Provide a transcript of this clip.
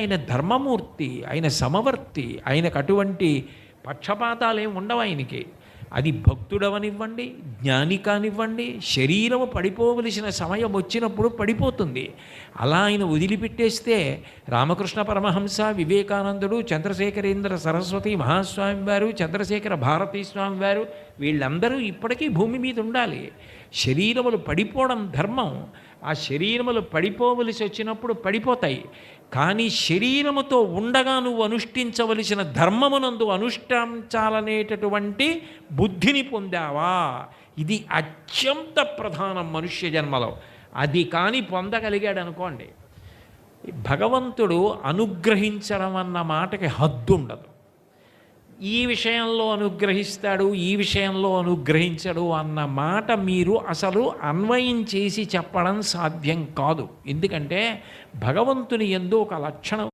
ఆయన ధర్మమూర్తి ఆయన సమవర్తి ఆయనకు అటువంటి పక్షపాతాలు ఏమి ఉండవు ఆయనకి. అది భక్తుడవనివ్వండి జ్ఞాని కానివ్వండి శరీరము పడిపోవలసిన సమయం వచ్చినప్పుడు పడిపోతుంది. అలా ఆయన వదిలిపెట్టేస్తే రామకృష్ణ పరమహంస వివేకానందుడు చంద్రశేఖరేంద్ర సరస్వతి మహాస్వామి వారు చంద్రశేఖర భారతీ స్వామి వారు వీళ్ళందరూ ఇప్పటికీ భూమి మీద ఉండాలి. శరీరములు పడిపోవడం ధర్మం. ఆ శరీరములు పడిపోవలసి వచ్చినప్పుడు పడిపోతాయి. కానీ శరీరముతో ఉండగా నువ్వు అనుష్ఠించవలసిన ధర్మమునందు అనుష్ఠించాలనేటటువంటి బుద్ధిని పొందావా? ఇది అత్యంత ప్రధానం మనుష్య జన్మలో. అది కానీ పొందగలిగాడు అనుకోండి భగవంతుడు అనుగ్రహించడం అన్న మాటకి హద్దు ఉండదు ఈ విషయంలో అనుగ్రహిస్తాడు ఈ విషయంలో అనుగ్రహించడు అన్న మాట మీరు అసలు అన్వయం చేసి చెప్పడం సాధ్యం కాదు. ఎందుకంటే భగవంతుని ఎందు ఒక లక్షణం